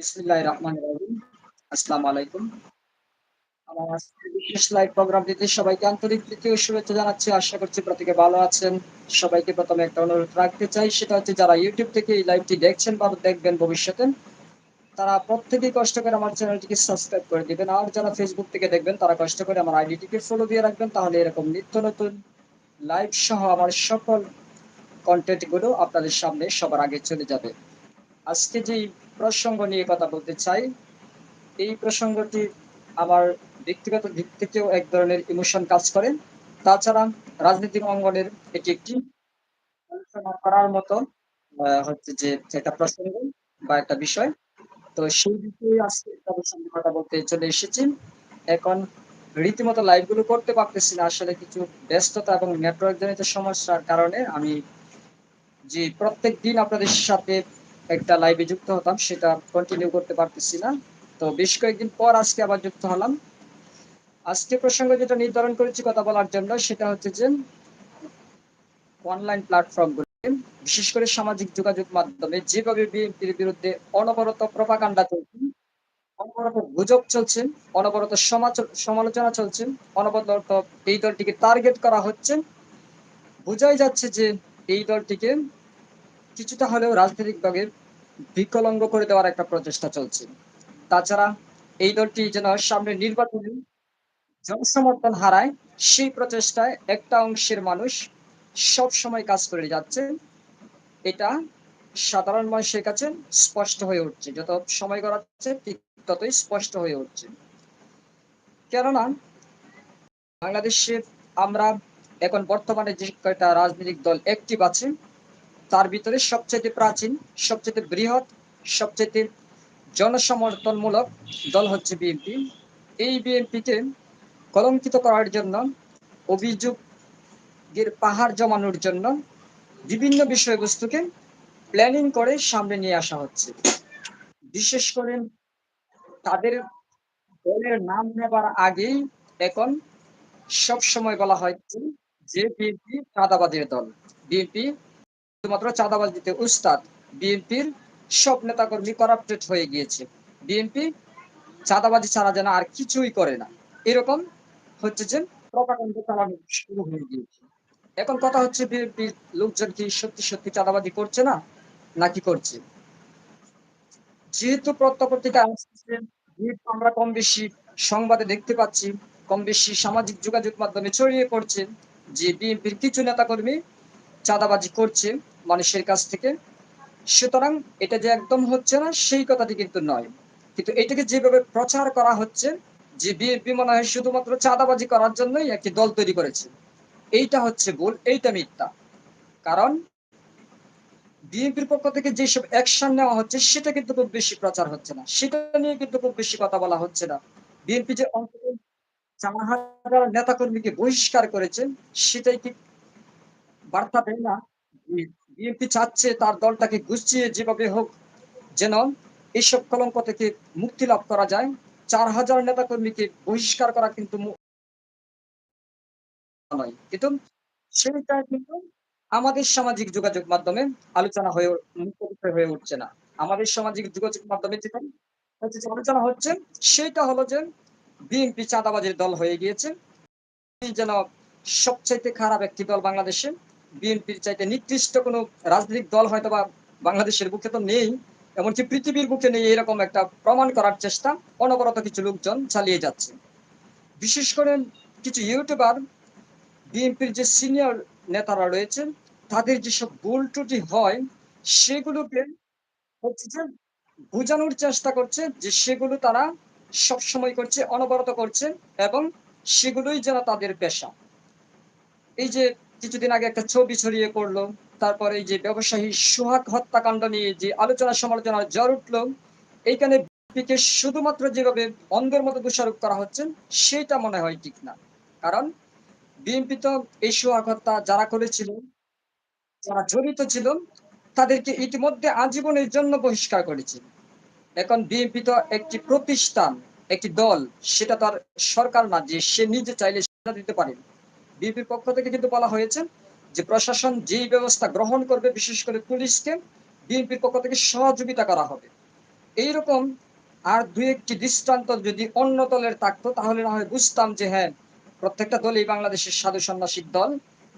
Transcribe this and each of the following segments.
বিসমিল্লাহির রহমানির রহিম। আসসালামু আলাইকুম। আমার আজকের বিশেষ লাইভ প্রোগ্রামটিতে সবাইকে আন্তরিক প্রীতি শুভেচ্ছা জানাচ্ছি। আশা করছি প্রত্যেকে ভালো আছেন। সবাইকে ১ম একটা অনুরোধ রাখতে চাই সেটা হচ্ছে যারা YouTube থেকে এই লাইভটি দেখছেন বা দেখবেন ভবিষ্যতে, তারা প্রত্যেকেই কষ্ট করে আমার চ্যানেলটিকে সাবস্ক্রাইব করে দিবেন। আর যারা Facebook থেকে দেখবেন তারা কষ্ট করে আমার আইডিটিকে ফলো দিয়ে রাখবেন। তাহলে এরকম নিত্য নতুন লাইভ সহ আমার সকল কনটেন্টগুলো আপনাদের সামনে সবার আগে চলে যাবে। আজকে যেই প্রসঙ্গ নিয়ে কথা বলতে চাই, এই প্রসঙ্গটি আমার ব্যক্তিগত দিক থেকেও এক ধরনের ইমোশন কাজ করে। তাছাড়া রাজনৈতিক অঙ্গনের এটি একটি আলোচনা করার মতো হচ্ছে যে একটা প্রসঙ্গ বা একটা বিষয়। তো সেই বিষয়ে আজকে আপনাদের সামনে কথা বলতে চলে এসেছি। এখন রীতিমতো লাইভগুলো করতে পারতেছি না। আসলে কিছু ব্যস্ততা এবং নেটওয়ার্ক জনিত সমস্যার কারণে আমি যে প্রত্যেক দিন আপনাদের সাথে একটা লাইভে যুক্ত হতাম সেটা কন্টিনিউ করতে পারতেছি না। তো বেশ কয়েকদিন পর আজকে আবার যুক্ত হলাম। আজকে প্রসঙ্গ যেটা নির্ধারণ করেছি কথা বলার জন্য সেটা হচ্ছে যে অনলাইন প্ল্যাটফর্ম বিশেষ করে সামাজিক যোগাযোগ মাধ্যমে যেভাবে বিএনপির বিরুদ্ধে অনবরত প্রপাকাণ্ডা চলছে, অনবরত গুজব চলছে, অনবরত সমালোচনা চলছে, অনবরত এই দলটিকে টার্গেট করা হচ্ছে। বোঝাই যাচ্ছে যে এই দলটিকে কিছুটা হলেও রাজনৈতিক দলের বিকলাঙ্গ করে দেওয়ার একটা প্রচেষ্টা চলছে। তাছাড়া এই দলটি যেন সামনে নির্বাচনে জনসমর্থন হারায় সেই প্রচেষ্টায় একটা অংশের মানুষ সবসময় কাজ করে যাচ্ছে। এটা সাধারণ মানুষের কাছে স্পষ্ট হয়ে উঠছে। যত সময় গড়াচ্ছে ঠিক ততই স্পষ্ট হয়ে উঠছে। কেননা বাংলাদেশে আমরা এখন বর্তমানে যে কয়টা রাজনৈতিক দল অ্যাক্টিভ আছে, তার ভিতরে সবচেয়ে প্রাচীন, সবচাইতে বৃহৎ, সবচাইতে জনসমর্থনমূলক দল হচ্ছে বিএনপি। এই বিএনপিকে কলঙ্কিত করার জন্য, অভিযোগের পাহাড় জমানোর জন্য বিভিন্ন বিষয়বস্তুকে প্ল্যানিং করে সামনে নিয়ে আসা হচ্ছে। বিশেষ করে তাদের দলের নাম নেবার আগেই এখন সবসময় বলা হচ্ছে যে বিএনপি চাঁদাবাজের দল। বিএনপি শুধুমাত্র চাঁদাবাজিতে উস্তাদ। বিএনপির সব নেতাকর্মী করাপ্টেড হয়ে গিয়েছে। বিএনপি চাঁদাবাজি ছাড়া যেন আর কিছুই করে না। এরকম হচ্ছে যে প্রপাগান্ডা চালানো শুরু হয়ে গিয়েছে। এখন কথা হচ্ছে বিএনপির লোকজন কি সত্যি, সত্যি চাঁদাবাজি করছে না? নাকি করছে? যেহেতু পত্র-পত্রিকা আসতেছে, যেহেতু আমরা কম বেশি সংবাদে দেখতে পাচ্ছি, কম বেশি সামাজিক যোগাযোগ মাধ্যমে ছড়িয়ে পড়ছে যে বিএনপির কিছু নেতাকর্মী চাঁদাবাজি করছে মানুষের কাছ থেকে। সুতরাং এটা যে একদম হচ্ছে না সেই কথাটি কিন্তু নয়। কিন্তু এটাকে যেভাবে প্রচার করা হচ্ছে যে বিএনপি মনে হয় শুধুমাত্র চাঁদাবাজি করার জন্যই একটি দল তৈরি করেছে। এইটা হচ্ছে ভুল, এইটা মিথ্যা। কারণ বিএনপির পক্ষ থেকে যেসব অ্যাকশন নেওয়া হচ্ছে সেটা কিন্তু খুব বেশি প্রচার হচ্ছে না। সেটা নিয়ে কিন্তু খুব বেশি কথা বলা হচ্ছে না। বিএনপি যে অন্তত ৪০০০ নেতাকর্মীকে বহিষ্কার করেছে সেটাই কি বার্তা দেয় না বিএনপি চাচ্ছে তার দলটাকে গুছিয়ে যেভাবে হোক যেন এইসব কলঙ্ক থেকে মুক্তি লাভ করা যায়। ৪০০০ নেতাকর্মীকে বহিষ্কার করা কিন্তু নয়। কিন্তু আমাদের সামাজিক যোগাযোগ মাধ্যমে আলোচনা হয়ে হয়ে উঠছে না। আমাদের সামাজিক যোগাযোগ মাধ্যমে যেটা আলোচনা হচ্ছে সেটা হলো যে বিএনপি চাঁদাবাজির দল হয়ে গিয়েছে। যেন সবচাইতে খারাপ একটি দল বাংলাদেশে। বিএনপির চাইতে নিকৃষ্ট কোনো রাজনৈতিক দল হয়তো বা বাংলাদেশের বুকে তো নেই। এমনকি পৃথিবীর বুকে নেই এরকম একটা প্রমাণ করার চেষ্টা অনবরত কিছু লোকজন চালিয়ে যাচ্ছে। বিশেষ করে কিছু ইউটিউবার বিএনপির যে সিনিয়র নেতারা রয়েছেন তাদের যেসব ভুল ত্রুটি হয় সেগুলোকে হচ্ছে বোঝানোর চেষ্টা করছে যে সেগুলো তারা সবসময় করছে, অনবরত করছে এবং সেগুলোই যেন তাদের পেশা। এই যে কিছুদিন আগে একটা ছবি ছড়িয়ে পড়ল, তারপরে এই যে ব্যবসায়ী সোহাগ হত্যাকাণ্ড নিয়ে যে আলোচনা সমালোচনার ঝড় উঠল, এইখানে বিএনপিকে শুধুমাত্র যেভাবে অন্ধের মতো দোষারোপ করা হচ্ছে সেইটা মনে হয় ঠিক না। কারণ বিএনপি তো এই সোহাগ হত্যা যারা করেছিল, যারা জড়িত ছিল তাদেরকে ইতিমধ্যে আজীবনের জন্য বহিষ্কার করেছে। এখন বিএনপি তো একটি প্রতিষ্ঠান, একটি দল সেটা তার সরকার না যে সে নিজে চাইলে সেটা দিতে পারে। বিএনপির পক্ষ থেকে কিন্তু বলা হয়েছে যে প্রশাসন যেই ব্যবস্থা গ্রহণ করবে, বিশেষ করে পুলিশকে, বিএনপির পক্ষ থেকে সহযোগিতা করা হবে। এইরকম আর দুই একটি দৃষ্টান্ত যদি অন্য দলের থাকতো, তাহলে না হয় বুঝতাম যে হ্যাঁ প্রত্যেকটা দলই বাংলাদেশের সাধু সন্ন্যাসিক দল,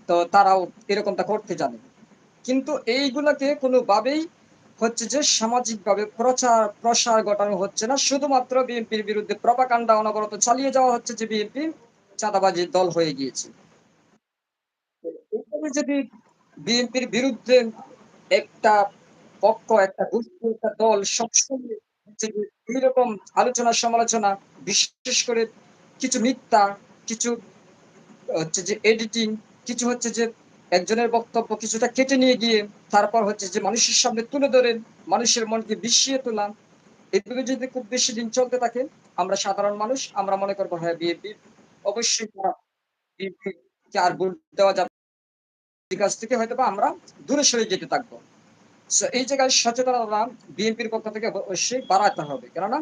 তো তারাও এরকমটা করতে জানে। কিন্তু এইগুলাকে কোনোভাবেই হচ্ছে যে সামাজিকভাবে প্রচার, প্রসার ঘটানো হচ্ছে না। শুধুমাত্র বিএনপির বিরুদ্ধে প্রপাকাণ্ডা অনবরত চালিয়ে যাওয়া হচ্ছে যে বিএনপি চাঁদাবাজির দল হয়ে গিয়েছে। যদি বিএনপির বিরুদ্ধে একটা পক্ষ, একটা গোষ্ঠী, একটা দল সবসময় যে আলোচনা, সমালোচনা, বিশেষ করে কিছু মিথ্যা, কিছু হচ্ছে যে এডিটিং কিছু হচ্ছে যে একজনের বক্তব্য কিছুটা কেটে নিয়ে গিয়ে তারপর হচ্ছে যে মানুষের সামনে তুলে ধরেন মানুষের মনকে বিষিয়ে তোলা, এভাবে যদি খুব বেশি দিন চলতে থাকে, আমরা সাধারণ মানুষ, আমরা মনে করব হ্যাঁ বিএনপি অবশ্যই আর ভোট দেওয়া যাবে কাছ থেকে হয়তো বা আমরা দূরে সরে যেতে থাকব। So, এই জায়গায় সচেতনতা বিএনপির পক্ষ থেকে অবশ্যই বাড়াতে হবে। কেননা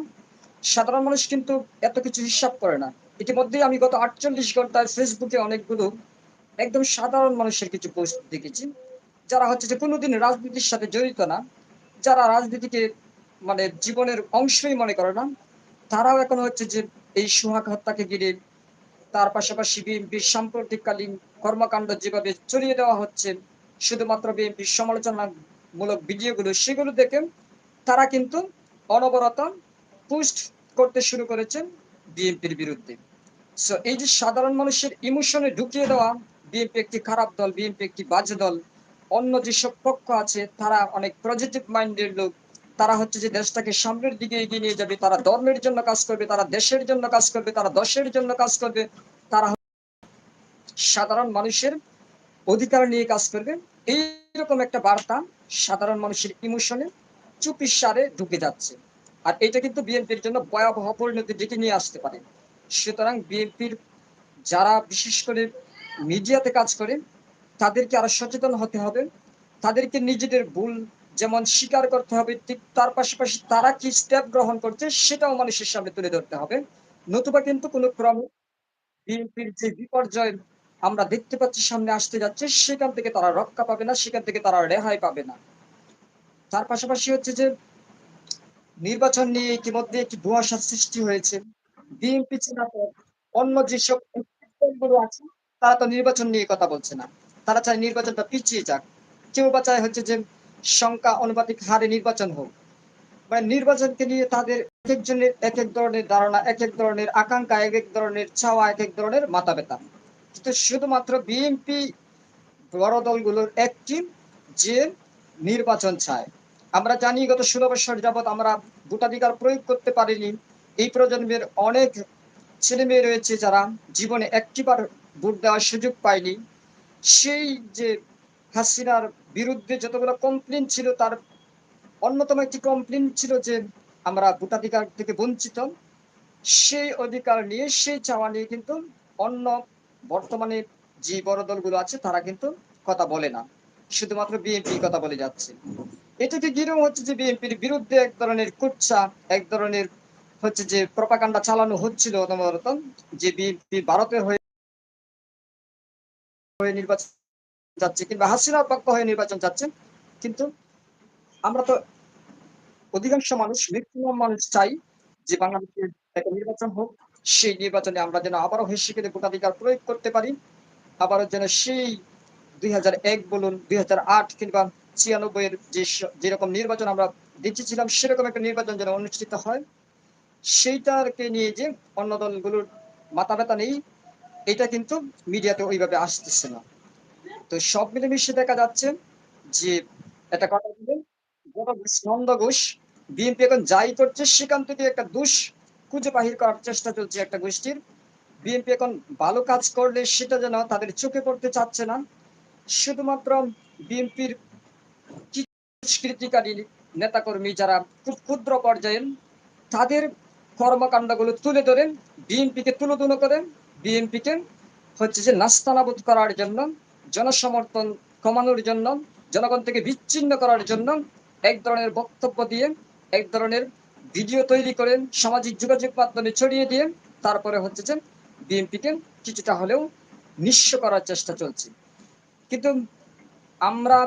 সাধারণ মানুষ কিন্তু এত কিছু হিসাব করে না। ইতিমধ্যে আমি গত আটচল্লিশ ঘন্টায় ফেসবুকে অনেকগুলো একদম সাধারণ মানুষের কিছু পোস্ট দেখেছি। যারা হচ্ছে যে কোনোদিন রাজনীতির সাথে জড়িত না যারা রাজনীতিকে মানে জীবনের অংশই মনে করে না তারাও এখন হচ্ছে যে এই সোহাগ হত্যাকে ঘিরে তার পাশাপাশি বিএনপির সাম্প্রতিককালীন কর্মকাণ্ড যেভাবে চলিয়ে দেওয়া হচ্ছে, শুধুমাত্র বিএনপির সমালোচনামূলক ভিডিওগুলো সেগুলো দেখে তারা কিন্তু অনবরত পোস্ট করতে শুরু করেছেন বিএনপির বিরুদ্ধে। সো এই যে সাধারণ মানুষের ইমোশনে ঢুকিয়ে দেওয়া বিএনপি একটি খারাপ দল বিএনপি একটি বাজে দল, অন্য যেসব পক্ষ আছে, তারা অনেক পজিটিভ মাইন্ডের লোক, তারা হচ্ছে যে দেশটাকে সামনের দিকে এগিয়ে নিয়ে যাবে, তারা ধর্মের জন্য কাজ করবে, তারা দেশের জন্য কাজ করবে, তারা দশের জন্য কাজ করবে, তারা সাধারণ মানুষের অধিকার নিয়ে কাজ করবে এইরকম একটা বার্তা সাধারণ মানুষের ইমোশনে চুপির সারে ঢুকে যাচ্ছে। আর এটা কিন্তু বিএনপির জন্য ভয়াবহ পরিণতি ডেকে নিয়ে আসতে পারে। সুতরাং বিএনপির যারা বিশেষ করে মিডিয়াতে কাজ করে, তাদেরকে আরও সচেতন হতে হবে। তাদেরকে নিজেদের ভুল যেমন স্বীকার করতে হবে, ঠিক তার পাশাপাশি তারা কি স্টেপ গ্রহণ করছে সেটাও মানুষের সামনে তুলে ধরতে হবে। নতুবা কিন্তু কোনো ক্রমে বিএনপির যে বিপর্যয় আমরা দেখতে পাচ্ছি, সামনে আসতে যাচ্ছে, সেখান থেকে তারা রক্ষা পাবে না, সেখান থেকে তারা রেহাই পাবে না। তার পাশাপাশি হচ্ছে যে, নির্বাচন নিয়ে ইতিমধ্যে একটি ধোঁয়াশার সৃষ্টি হয়েছে। বিএনপি ছাড়া অন্য যেসব আছে, তারা তো নির্বাচন নিয়ে কথা বলছে না। তারা চায় নির্বাচনটা পিছিয়ে যাক। কেউ বা চায় হচ্ছে যে, সংখ্যা অনুপাতিক হারে নির্বাচন হোক। মানে নির্বাচনকে নিয়ে তাদের এক একজনের এক এক ধরনের ধারণা এক এক ধরনের আকাঙ্ক্ষা এক এক ধরনের চাওয়া এক এক ধরনের মাথা ব্যথা কিন্তু শুধুমাত্র বিএনপি বড় দলগুলোর একটি যে নির্বাচন চায়। আমরা জানি গত ষোলো বছর যাবৎ আমরা ভোটাধিকার প্রয়োগ করতে পারিনি। এই প্রজন্মের অনেক ছেলে মেয়ে রয়েছে যারা জীবনে একটিবার ভোট দেওয়ার সুযোগ পায়নি। সেই যে হাসিনার বিরুদ্ধে যতগুলো কমপ্লেন ছিল, তার অন্যতম একটি কমপ্লেন ছিল যে আমরা ভোটাধিকার থেকে বঞ্চিত। সেই অধিকার নিয়ে, সেই চাওয়া নিয়ে কিন্তু অন্য বর্তমানে যে বড় দলগুলো আছে, তারা কিন্তু কথা বলে না। শুধুমাত্র বিএনপি কথা বলে যাচ্ছে। এটাকে ঘিরেও হচ্ছে যে বিএনপির বিরুদ্ধে এক ধরনের কুচ্ছা এক ধরনের হচ্ছে যে প্রপাকাণ্ডা চালানো হচ্ছিল যে বিএনপি ভারতের হয়ে হয়ে নির্বাচন যাচ্ছে কিংবা হাসিনার পক্ষ হয়ে নির্বাচন যাচ্ছে। কিন্তু আমরা তো অধিকাংশ মানুষ ম্যাক্সিমাম মানুষ চাই যে বাংলাদেশের একটা নির্বাচন হোক। সেই নির্বাচনে আমরা যেন আবারও হেসে খেতে ভোটাধিকার প্রয়োগ করতে পারি। আবারও যেন সেই দুই হাজার এক বলুন, দুই হাজার আট কিংবা ছিয়ানব্বই এর যে যেরকম নির্বাচন আমরা দেখেছিলাম, সেরকম একটা নির্বাচন যেন অনুষ্ঠিত হয়। সেইটাকে নিয়ে যে অন্য দলগুলোর মাথা ব্যথা নেই, এটা কিন্তু মিডিয়াতে ওইভাবে আসতেছে না। তো সব মিলেমিশে দেখা যাচ্ছে যে একটা কথা বলে নন্দ ঘোষ বিএনপি এখন যাই করছে, সেখান থেকে একটা দোষ খুঁজে বাহির করার চেষ্টা চলছে একটা গোষ্ঠীর। বিএনপি এখন ভালো কাজ করলে সেটা যেন তাদের চোখে পড়তে চাচ্ছে না। শুধুমাত্র বিএনপির কৃতিকারী নেতাকর্মী যারা খুব ক্ষুদ্র পর্যায়ের তাদের কর্মকাণ্ডগুলো তুলে ধরে বিএনপিকে তুলোধুনো করে বিএনপিকে হচ্ছে যে নাস্তানাবোধ করার জন্য, জনসমর্থন কমানোর জন্য, জনগণ থেকে বিচ্ছিন্ন করার জন্য এক ধরনের বক্তব্য দিয়ে, এক ধরনের ভিডিও তৈরি করেন, সামাজিক যোগাযোগ মাধ্যমে ছড়িয়ে দিয়ে, তারপরে হচ্ছে যে বিএনপিকে কিছুটা হলেও নিঃস্ব করার চেষ্টা চলছে। কিন্তু আমরা,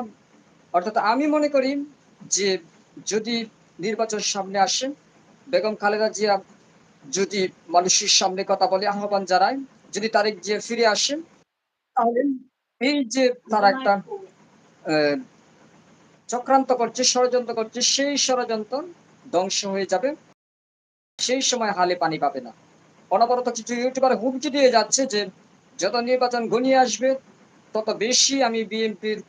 অর্থাৎ আমি মনে করি যে যদি নির্বাচন সামনে আসে, বেগম খালেদা জিয়া যদি মানুষের সামনে কথা বলে, আহ্বান জানায়, যদি তারেক জিয়া ফিরে আসে, তাহলে এই যে তারা একটা চক্রান্ত করছে, ষড়যন্ত্র করছে, সেই ষড়যন্ত্র ধ্বংস হয়ে যাবে, সেই সময় হালে পানি পাবে না। অনবরত কিছু ইউটিউবার হুমকি দিয়ে যাচ্ছে যে, যত নির্বাচন ঘনিয়ে আসবে, তত বেশি আমি বিএনপির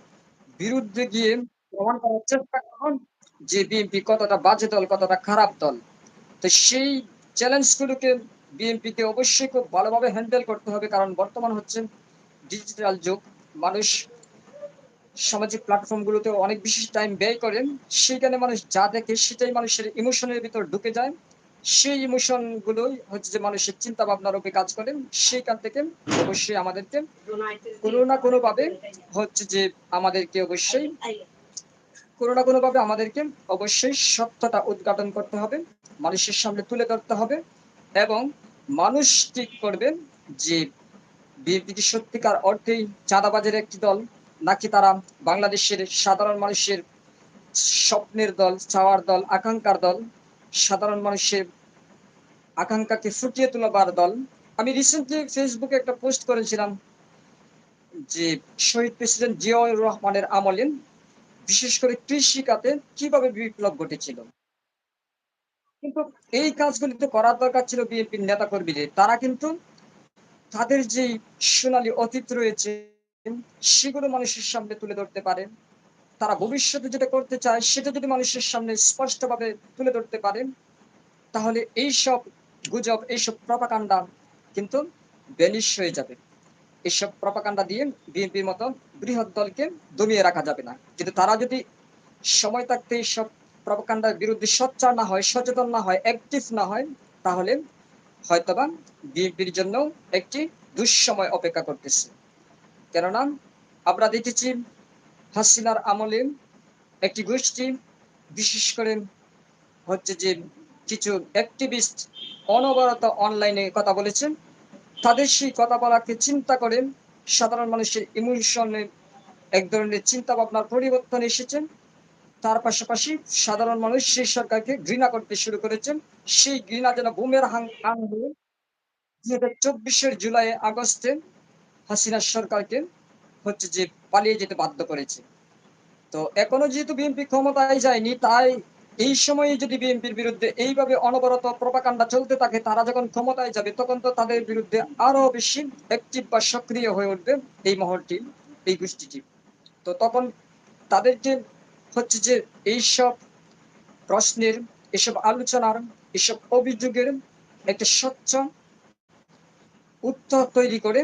বিরুদ্ধে গিয়ে প্রমাণ করার চেষ্টা করুন যে বিএনপি কতটা বাজে দল, কতটা খারাপ দল। তো সেই চ্যালেঞ্জগুলোকে বিএনপিকে অবশ্যই খুব ভালোভাবে হ্যান্ডেল করতে হবে, কারণ বর্তমান হচ্ছে ডিজিটাল যুগ। মানুষ সামাজিক প্ল্যাটফর্মগুলোতে অনেক বেশি টাইম ব্যয় করেন সেখানে মানুষ যা দেখে সেটাই মানুষের ইমোশনের ভিতর ঢুকে যায়। সেই ইমোশন গুলোই হচ্ছে যে মানুষের চিন্তা ভাবনার উপরে কাজ করে। সেইখান থেকে অবশ্যই আমাদেরকে কোনো না কোনো ভাবে হচ্ছে যে আমাদেরকে অবশ্যই কোনো না কোনো ভাবে আমাদেরকে অবশ্যই সত্যটা উদ্ঘাটন করতে হবে, মানুষের সামনে তুলে ধরতে হবে এবং মানুষ ঠিক করবেন যে বিএনপি সত্যিকার অর্থেই চাঁদাবাজের একটি দল নাকি তারা বাংলাদেশের সাধারণ মানুষের স্বপ্নের দল, চাওয়ার দল, আকাঙ্ক্ষার দল, সাধারণ মানুষের আকাঙ্ক্ষাকে ফুটিয়ে তোলাবার দল? আমি রিসেন্টলি ফেসবুকে একটা পোস্ট করেছিলাম যে শহীদ প্রেসিডেন্ট জিয়াউর রহমানের আমলে বিশেষ করে কৃষি খাতে কীভাবে বিপ্লব ঘটেছিল? কিন্তু এই কাজগুলি তো করার দরকার ছিল বিএনপির নেতা কর্মীদের তারা কিন্তু তাদের যে সোনালী অতীত রয়েছে সেগুলো মানুষের সামনে তুলে ধরতে পারে তারা ভবিষ্যতে যেটা করতে চায়, সেটা যদি মানুষের সামনে স্পষ্টভাবে তুলে ধরতে পারে তাহলে এই সব গুজব, এইসব প্রপাকাণ্ডা কিন্তু বেনিশ হয়ে যাবে। এইসব প্রপাকাণ্ডা দিয়ে বিএনপির মতো বৃহৎ দলকে দমিয়ে রাখা যাবে না। কিন্তু তারা যদি সময় থাকতে এইসব প্রপাকাণ্ডার বিরুদ্ধে সোচ্চার না হয়, সচেতন না হয় অ্যাক্টিভ না হয়, তাহলে হয়তোবা বিএনপির জন্য একটি দুঃসময় অপেক্ষা করতেছে। কেননা আমরা দেখেছি হাসিনার আমলে একটি গোষ্ঠী বিশেষ করে হচ্ছে যে কিছু অ্যাক্টিভিস্ট অনবরত অনলাইনে কথা বলেছেন। তাদের সেই কথা বলাকে চিন্তা করে সাধারণ মানুষের ইমোশনে এক ধরনের চিন্তা ভাবনার পরিবর্তন এসেছেন তার পাশাপাশি সাধারণ মানুষ সেই সরকারকে ঘৃণা করতে শুরু করেছেন। সেই ঘৃণা যেন বুমের হাং হয়ে দুই হাজার চব্বিশের জুলাই আগস্টে হাসিনা সরকারকে হচ্ছে যে পালিয়ে যেতে বাধ্য করেছে। তো এখনও যেহেতু বিএনপি ক্ষমতায় যায়নি, তাই এই সময়ে যদি বিএনপির বিরুদ্ধে এইভাবে অনবরত প্রপাকাণ্ডা চলতে থাকে, তারা যখন ক্ষমতায় যাবে, তখন তো তাদের বিরুদ্ধে আরও বেশি অ্যাক্টিভ বা সক্রিয় হয়ে উঠবে এই মহলটি, এই গোষ্ঠীটি। তো তখন তাদেরকে হচ্ছে যে এইসব প্রশ্নের, এসব আলোচনার, এসব অভিযোগের একটা স্বচ্ছ উত্তর তৈরি করে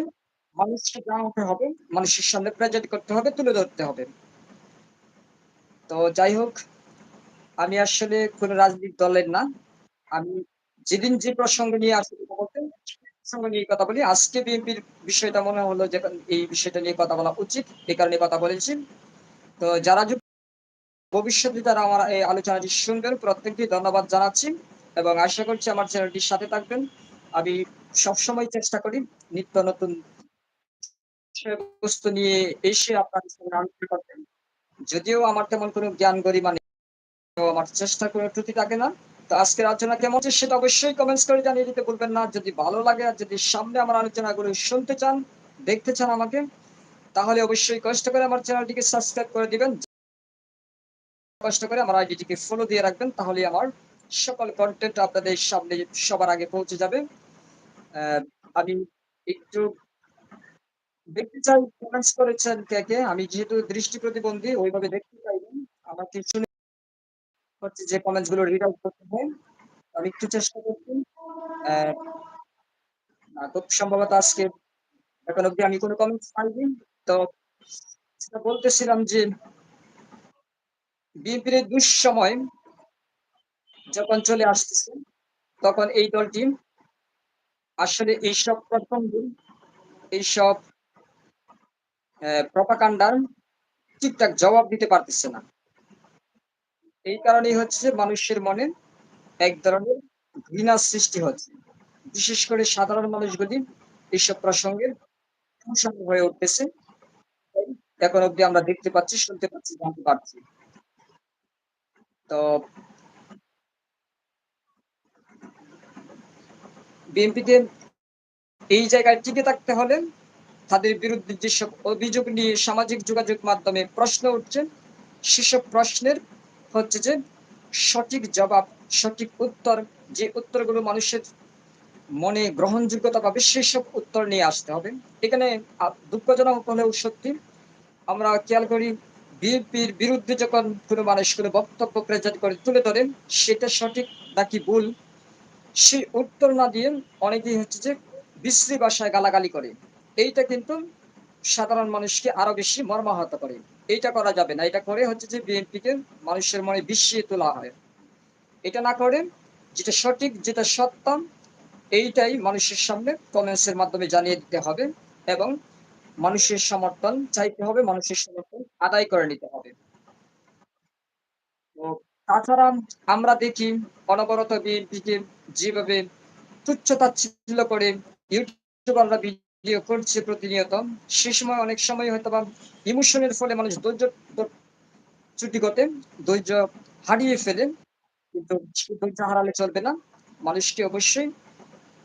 মানুষকে জানাতে হবে, মানুষের সামনে প্রেজেন্ট করতে হবে, তুলে ধরতে হবে। তো যাই হোক, আমি আসলে কোন রাজনৈতিক দলের না। আমি যেদিন যে প্রসঙ্গ নিয়ে আসলে কথা বলতেন প্রসঙ্গ নিয়ে কথা বলি, আজকে বিএনপির বিষয়টা মনে হলো যে এই বিষয়টা নিয়ে কথা বলা উচিত এই কারণে কথা বলেছি। তো যারা ভবিষ্যতে যারা আমার এই আলোচনাটি শুনবেন, প্রত্যেককে ধন্যবাদ জানাচ্ছি এবং আশা করছি আমার চ্যানেলটির সাথে থাকবেন। আমি সবসময় চেষ্টা করি নিত্য নতুন বিষয়বস্তু নিয়ে এসে আপনার সঙ্গে আলোচনা করতেন যদিও আমার তেমন কোনো জ্ঞান গরিমা নেই আমার চেষ্টা করে ত্রুটি থাকে না। তো আজকের আলোচনা কেমন হচ্ছে সেটা অবশ্যই কমেন্টস করে জানিয়ে দিতে বলবেন না। যদি ভালো লাগে আর যদি সামনে আমার আলোচনাগুলো শুনতে চান, দেখতে চান আমাকে, তাহলে অবশ্যই কষ্ট করে আমার চ্যানেলটিকে সাবস্ক্রাইব করে দিবেন। কষ্ট করে আমার আইডিটিকে ফলো দিয়ে রাখবেন তাহলে আমার সকল কন্টেন্ট আপনাদের সামনে সবার আগে পৌঁছে যাবে। আমি একটু দেখতে চাই কমেন্টস করেছেন কে কে? আমি যেহেতু দৃষ্টি প্রতিবন্ধী, ওইভাবে দেখতে চাইনি। আমাকে শুনে হচ্ছে যে কমেন্টসগুলো রিড আউট করতে হয়। আমি একটু চেষ্টা করছি। খুব সম্ভবত আজকে এখন অব্দি আমি কোনো কমেন্টস পাইনি। তো যেটা বলতেছিলাম যে বিএনপির দুঃসময় যখন চলে আসতেছে, তখন এই দলটি আসলে এইসব প্রসঙ্গ এইসব প্রপাকাণ্ডার ঠিকঠাক জবাব দিতে পারতেছে না। এই কারণেই হচ্ছে মানুষের মনে এক ধরনের ঘৃণার সৃষ্টি হচ্ছে। বিশেষ করে সাধারণ মানুষগুলি এইসব প্রসঙ্গের হয়ে উঠতেছে। এখন অব্দি আমরা দেখতে পাচ্ছি, শুনতে পাচ্ছি, জানতে পারছি। তো বিএনপিতে এই জায়গায় টিকে থাকতে হলে তাদের বিরুদ্ধে যেসব অভিযোগ নিয়ে সামাজিক যোগাযোগ মাধ্যমে প্রশ্ন উঠছে, সেসব প্রশ্নের হচ্ছে যে, সঠিক জবাব, সঠিক উত্তর, যে উত্তরগুলো মানুষের মনে গ্রহণযোগ্যতা পাবে, সেসব উত্তর নিয়ে আসতে হবে। এখানে দুঃখজনক হলেও সত্যি, আমরা খেয়াল করি, বিএনপির বিরুদ্ধে যখন কোনো মানুষ কোনো বক্তব্য প্রেজেন্ট করে তুলে ধরেন সেটা সঠিক নাকি ভুল, সেই উত্তর না দিয়ে অনেকেই হচ্ছে যে বিশ্রী ভাষায় গালাগালি করে। এইটা কিন্তু সাধারণ মানুষকে আরও বেশি মর্মাহত করে। এইটা করা যাবে না। এটা করে হচ্ছে যে বিএনপিকে মানুষের মনে বিশ্বিয়ে তোলা হয়। এটা না করে যেটা সঠিক, যেটা সত্য, এইটাই মানুষের সামনে কমেন্টসের মাধ্যমে জানিয়ে দিতে হবে এবং মানুষের সমর্থন চাইতে হবে, মানুষের সমর্থন আদায় করে নিতে হবে। তাছাড়া আমরা দেখি অনবরত বিএনপিকে যেভাবে তুচ্ছ তাচ্ছিল্য করে, ইউটিউবাররা ভিডিও করছে প্রতিনিয়ত। সে সময় অনেক সময় হয়তো বা ইমোশনের ফলে মানুষ ধৈর্য চুটি করতে ধৈর্য হারিয়ে ফেলে, কিন্তু ধৈর্য হারালে চলবে না। মানুষকে অবশ্যই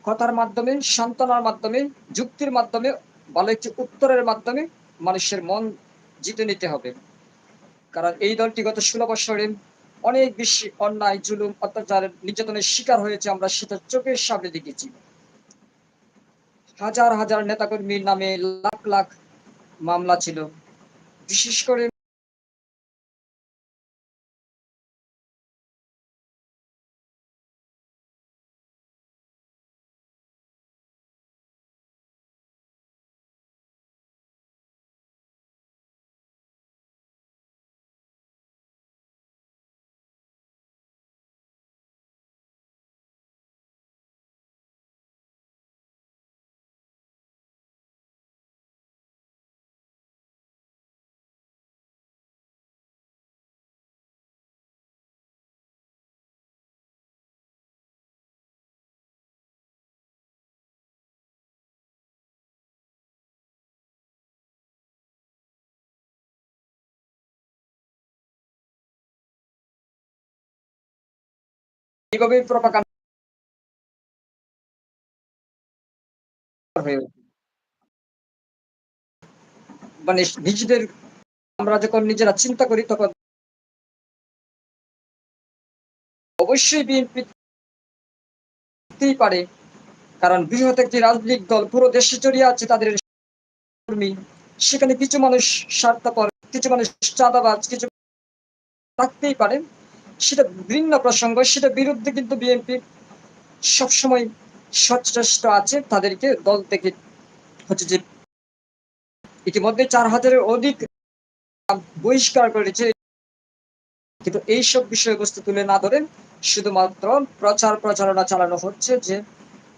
কথার মাধ্যমে, সান্ত্বনার মাধ্যমে, যুক্তির মাধ্যমে, ভালো একটি উত্তরের মাধ্যমে মানুষের মন জিতে নিতে হবে। কারণ এই দলটি গত ষোলো বছরে অনেক বেশি অন্যায়, জুলুম অত্যাচার নির্যাতনের শিকার হয়েছে, আমরা সেটা চোখের সামনে দেখেছি। হাজার হাজার নেতাকর্মীর নামে লাখ লাখ মামলা ছিল। বিশেষ করে এইভাবে প্রপাগান্ডা হয়ে মানে নিজেদের, আমরা যখন নিজেরা চিন্তা করি তখন অবশ্যই বিএনপি পারে। কারণ বৃহৎ একটি রাজনৈতিক দল পুরো দেশে জড়িয়ে আছে, তাদের কর্মী। সেখানে কিছু মানুষ স্বার্থপর, কিছু মানুষ চাঁদাবাজ, কিছু থাকতেই পারে। সেটা ভিন্ন প্রসঙ্গ সেটা বিরুদ্ধে কিন্তু বিএনপি সবসময় সচেষ্ট আছে তাদেরকে দল থেকে। হচ্ছে যে ইতিমধ্যে চার হাজারের অধিক বহিষ্কার করেছে। কিন্তু এইসব বিষয়বস্তু তুলে না ধরে শুধুমাত্র প্রচার প্রচারণা চালানো হচ্ছে যে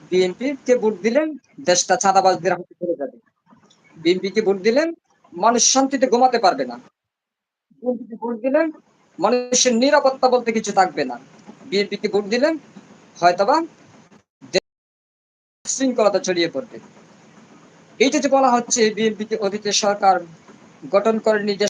বিএনপি কে ভোট দিলেন দেশটা চাঁদাবাজদের হাতে চলে যাবে। বিএনপি কে ভোট দিলেন মানুষ শান্তিতে ঘুমাতে পারবে না। বিএনপি কে ভোট দিলেন মানুষের নিরাপত্তা বলতে কিছু থাকবে না। বিএনপি কে ভোট দিলেন হয়তোবা শৃঙ্খলতা ছড়িয়ে পড়বে। এইটা যে বলা হচ্ছে বিএনপি কে অতীতে সরকার গঠন করেনি নির্দেশ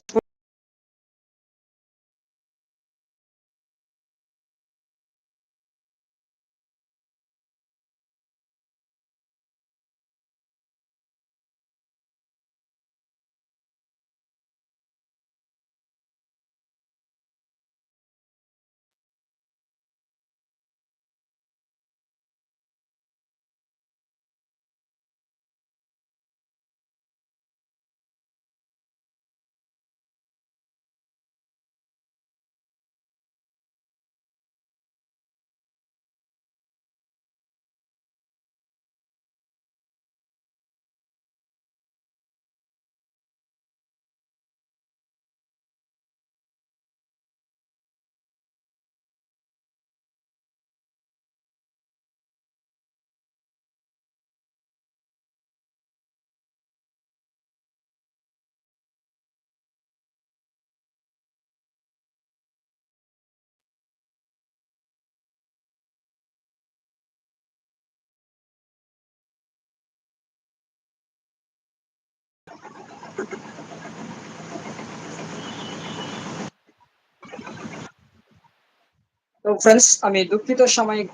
তো ফ্রেন্ডস আমি দুঃখিত সাময়িক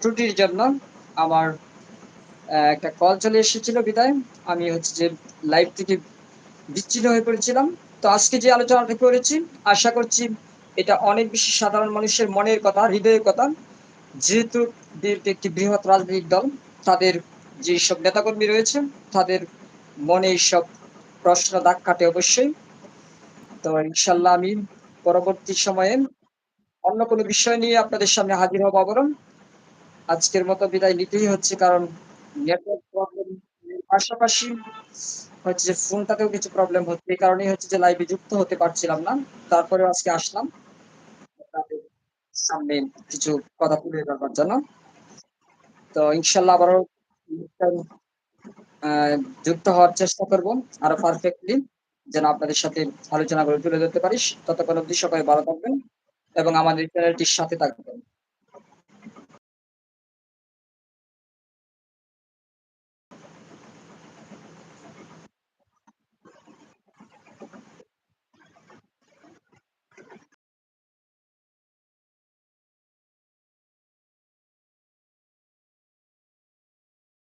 ত্রুটির জন্য আমার একটা কল চলে এসেছিল বিদায় আমি হচ্ছে যে লাইভ থেকে বিচ্ছিন্ন হয়ে পড়েছিলাম। তো আজকে যে আলোচনাটা করেছি আশা করছি এটা অনেক বেশি সাধারণ মানুষের মনের কথা, হৃদয়ের কথা। যেহেতু বিএনপি একটি বৃহৎ রাজনৈতিক দল, তাদের যেসব নেতাকর্মী রয়েছে তাদের মনে এইসব প্রশ্ন দাগ কাটে অবশ্যই। তো ইনশাল্লাহ আমি পরবর্তী সময়ে অন্য কোনো বিষয় নিয়ে আপনাদের সামনে হাজির হব আবারও। আজকের মতো বিদায় নিতেই হচ্ছে, কারণ নেটওয়ার্ক প্রবলেম পাশাপাশি হচ্ছে যে ফোনটাতেও কিছু প্রবলেম হচ্ছে। এই কারণেই হচ্ছে যে লাইভে যুক্ত হতে পারছিলাম না। তারপরেও আজকে আসলাম। সামনে কিছু কথা তুলে ধরবার জন্য। তো ইনশাআল্লাহ আবারও যুক্ত হওয়ার চেষ্টা করব আরও পারফেক্টলি যেন আপনাদের সাথে আলোচনাগুলো তুলে ধরতে পারিস ততক্ষণ অবধি সবাই ভালো থাকবেন এবং আমাদের চ্যানেলটির সাথে থাকবেন।